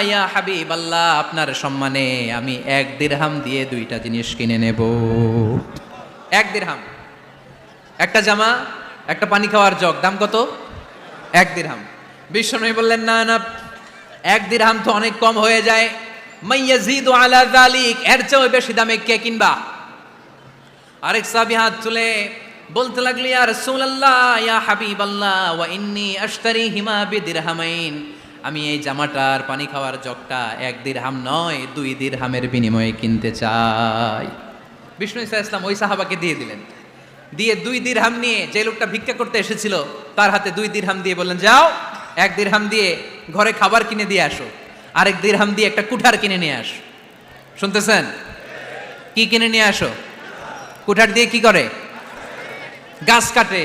ইয়া হাবিবাল্লাহ, আপনার সম্মানে আমি এক দিরহাম দিয়ে দুইটা জিনিস কিনে নেব। এক দিরহাম। একটা জামা, একটা পানি খাওয়ার জগ, দাম কত? এক দিরহাম। বিশ্বনবী বললেন, না না, এক দিরহাম তো অনেক কম হয়ে যায়। যালিক, এর বেশি দামে কে কিনবা? আরেক হাত বলতে লাগলি, ইয়া হাবিবাল্লাহ, ওয়া হিমা আমি এই জামাটার পানি খাওয়ার জগটা এক দিরহাম নয়, দুই দিরহামের বিনিময়ে কিনতে চাই। বিষ্ণু ইসা ইসলাম ওই সাহাবাকে দিয়ে দিলেন। দিয়ে দুই দিরহাম নিয়ে যে লোকটা ভিক্ষা করতে এসেছিল, তার হাতে দুই দিরহাম দিয়ে বললেন, যাও, এক দিরহাম দিয়ে ঘরে খাবার কিনে দিয়ে আসো, আরেক দিরহাম দিয়ে একটা কুঠার কিনে নিয়ে আসো। শুনতেছেন? কি কিনে নিয়ে আসো? কুঠার দিয়ে কি করে? গাছ কাটে।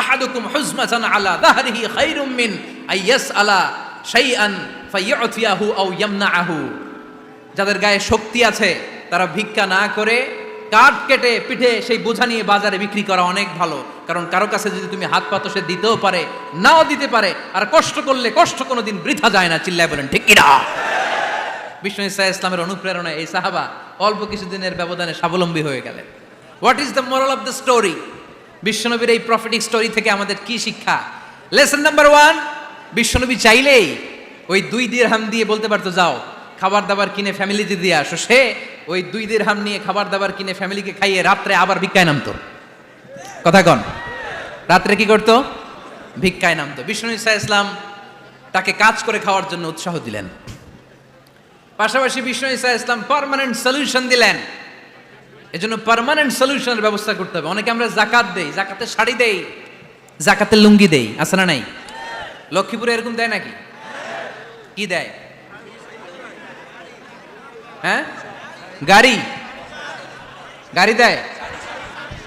আহাদুকুম আলা আলা যাদের গায়ে শক্তি আছে, তারা ভিক্ষা না করে কাঠ কেটে পিঠে সেই বোঝা নিয়ে বাজারে বিক্রি করা অনেক ভালো। কারণ কারও কাছে যদি তুমি হাত পাতো সে দিতেও পারে, নাও দিতে পারে, আর কষ্ট করলে কষ্ট কোনোদিন বৃথা যায় না, চিল্লায় বলেন, ঠিক কিনা বিষ্ণু ইসা ইসলামের অনুপ্রেরণায় এই সাহাবা অল্প কিছুদিনের ব্যবধানে স্বাবলম্বী হয়ে গেলেন। What is the moral of the story বিশ্বনবীর এই প্রফিটিক স্টোরি থেকে আমাদের কি শিক্ষা? লেসন নাম্বার ওয়ান বিশ্বনবী চাইলেই ওই দুই দিরহাম দিয়ে বলতে পারতো, যাও, খাবার দাবার কিনে ফ্যামিলিতে দিয়ে আসো। সে ওই দুই দিরহাম নিয়ে খাবার দাবার কিনে ফ্যামিলিকে খাইয়ে রাত্রে আবার ভিক্ষায় নামতো। কথা কন। রাত্রে কি করতো? ভিক্ষায় নামতো। বিষ্ণু ইসা ইসলাম তাকে কাজ করে খাওয়ার জন্য উৎসাহ দিলেন। পাশাপাশি বিষ্ণু ইসা ইসলাম পার্মানেন্ট সলিউশন দিলেন। এজন্য পার্মানেন্ট সলিউশনের ব্যবস্থা করতে হবে। অনেকে আমরা জাকাত দেই জাকাতে শাড়ি দেই জাকাতে লুঙ্গি দেই, আছে না নাই? লক্ষ্মীপুরে এরকম দেয় নাকি? কি দেয়? হ্যাঁ? গাড়ি? গাড়ি দেয়?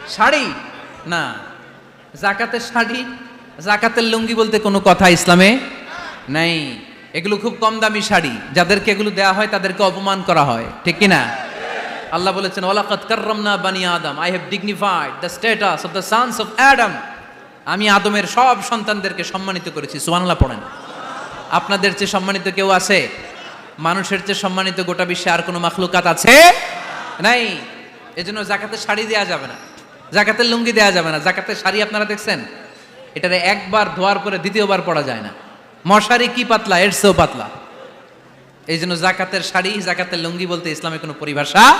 শাড়ি? না। জাকাতের শাড়ি, জাকাতের লুঙ্গি বলতে কোনো কথা ইসলামে নাই। এগুলো খুব কম দামি শাড়ি। যাদেরকে এগুলো দেওয়া হয় তাদেরকে অপমান করা হয়। ঠিক কি না আল্লাহ বলেছেন ওয়ালাকাত কাররামনা বানি আদম। I have dignified the status of the sons of Adam আমি আদমের সব সন্তানদেরকে সম্মানিত করেছি। সুবহানাল্লাহ পড়েন। আপনাদের চেয়ে সম্মানিত কেউ আছে? মানুষের চেয়ে সম্মানিত গোটা বিশ্বে আর কোনো মাখলুকাত আছে? নাই। এজন্য জাকাতের শাড়ি দেওয়া যাবে না। জাকাতের লুঙ্গি দেওয়া যাবে না। জাকাতের শাড়ি আপনারা দেখছেন? এটারে একবার ধোয়ার পরে দ্বিতীয়বার পরা যায় না। মশারি কি পাতলা, এর পাতলা। এই জন্য জাকাতের শাড়ি, জাকাতের লুঙ্গি বলতে ইসলামে কোনো পরিভাষা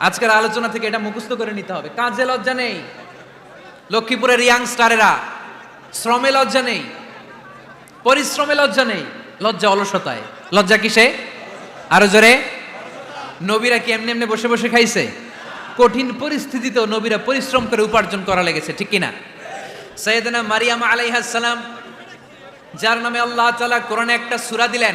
আজকের আলোচনা থেকে এটা মুখস্থ করে নিতে হবে। কাজে লজ্জা নেই। লক্ষ্মীপুরের ইয়াং স্টারেরা, শ্রমে লজ্জা নেই। পরিশ্রমে লজ্জা নেই। লজ্জা অলসতায়। লজ্জা কিসে? আরও জোরে। নবীরা কি এমনি এমনি বসে বসে খাইছে? কঠিন পরিস্থিতিতেও নবীরা পরিশ্রম করে উপার্জন করা লেগেছে, ঠিক কিনা? সৈয়দনা মারিয়াম আলাইহাস সালাম, যার নামে আল্লাহ তাআলা কোরআনে একটা সূরা দিলেন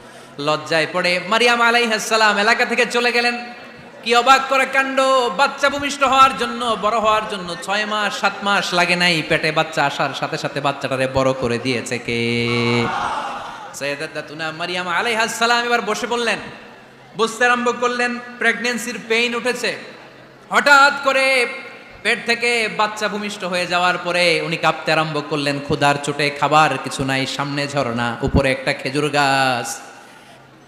লজ্জায় পড়ে মারিয়াম আলাইহাসসালাম এলাকা থেকে চলে গেলেন। কি অবাক করে কাণ্ড, বাচ্চা ভূমিষ্ঠ হওয়ার জন্য, বড় হওয়ার জন্য ছয় মাস, সাত মাস লাগে নাই, পেটে বাচ্চা আসার সাথে সাথে বাচ্চাটারে বড় করে দিয়েছে কে? সৈয়দাতুনা মারিয়াম আলাইহাসসালাম এবার বসে বললেন, বুঝতে আরম্ভ করলেন প্রেগনেন্সির পেইন উঠেছে। হঠাৎ করে পেট থেকে বাচ্চা ভূমিষ্ঠ হয়ে যাওয়ার পরে উনি কাঁপতে আরম্ভ করলেন, ক্ষুধার চোটে খাবার কিছু নাই, সামনে ঝরনা উপরে একটা খেজুর গাছ।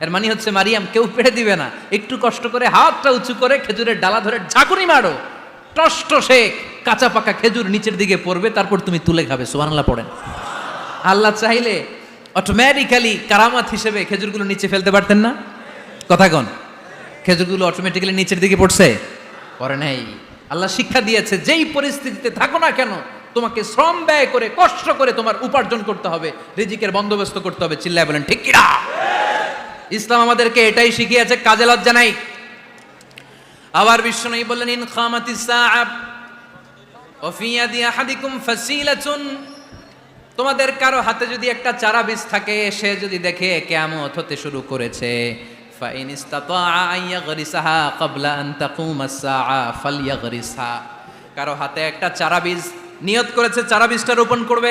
এর মানে হচ্ছে, মারিয়াম, কেউ পেড়ে দিবে না। একটু কষ্ট করে হাতটা উঁচু করে খেজুরের ডালা ধরে ঝাঁকুনি মারো। টষ্ট শেখ কাঁচা পাকা খেজুর নিচের দিকে পড়বে, তারপর তুমি তুলে খাবে। সুবহানাল্লাহ, পড়েন। আল্লাহ চাইলে অটোমেটিক্যালি কারামাত হিসেবে খেজুরগুলো নিচে ফেলতে পারতেন না? কথা কন। খেজুরগুলো অটোমেটিক্যালি নিচের দিকে পড়ছে? পরে নাই। আল্লাহ শিক্ষা দিয়েছে, যেই পরিস্থিতিতে থাকো না কেন, তোমাকে শ্রম ব্যয় করে, কষ্ট করে তোমার উপার্জন করতে হবে, রিজিকের বন্দোবস্ত করতে হবে। চিল্লায় বলেন, ঠিক কিনা? ইসলাম আমাদেরকে এটাই শিখিয়েছে, কাজে লজ্জা নাই। আবার বিশ্বনবী বললেন, ইন আহাদিকুম ফাসিলাতুন। তোমাদের কারও হাতে যদি একটা চারা বীজ থাকে, সে যদি দেখে কেয়ামত হতে শুরু করেছে কারও হাতে একটা চারা বীজ, নিয়ত করেছে, চারা বীজটা রোপণ করবে।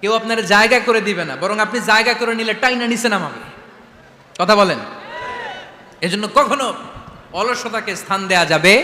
কেউ আপনার জায়গা করে দিবে না, বরং আপনি জায়গা করে নিলে টাইনা নিচে নামাবে। কথা বলেন? এজন্য কখনো অলসতাকে স্থান দেয়া যাবে